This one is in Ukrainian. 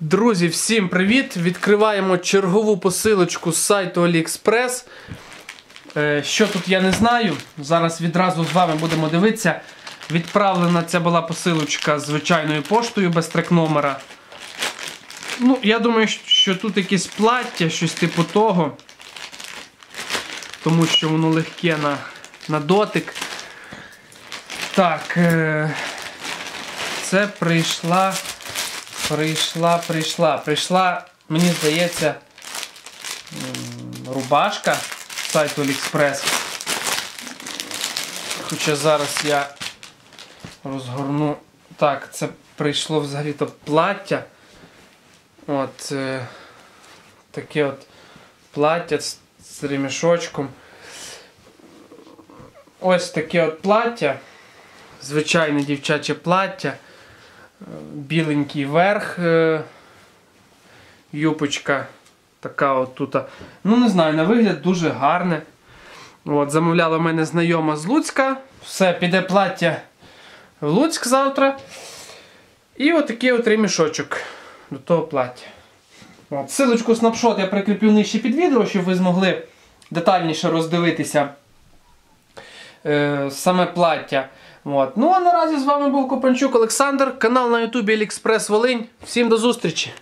Друзі, всім привіт! Відкриваємо чергову посилочку з сайту AliExpress. Е, Що тут я не знаю. Зараз відразу з вами будемо дивитися. Відправлена ця була посилочка звичайною поштою без трек номера. Ну, я думаю, що тут якесь плаття, щось типу того. Тому що воно легке на, на дотик. Так, е, це прийшла. Прийшла, прийшла. Прийшла, мені здається, рубашка з сайту AliExpress. Хоча зараз я розгорну. Так, це прийшло взагалі-то плаття. От е, таке от плаття з, з ремішочком. Ось таке от плаття. Звичайне дівчаче плаття біленький верх, е, юпочка така от тут. Ну, не знаю, на вигляд дуже гарне. От, Замовляла мене знайома з Луцька. Все, піде плаття в Луцьк завтра. І отакий от ремішочок до того плаття. От, Силочку снапшот я прикріплю нижче під відео, щоб ви змогли детальніше роздивитися е, саме плаття. От. Ну а наразі з вами був Копанчук Олександр, канал на Ютубі Алікспрес Волинь. Всім до зустрічі!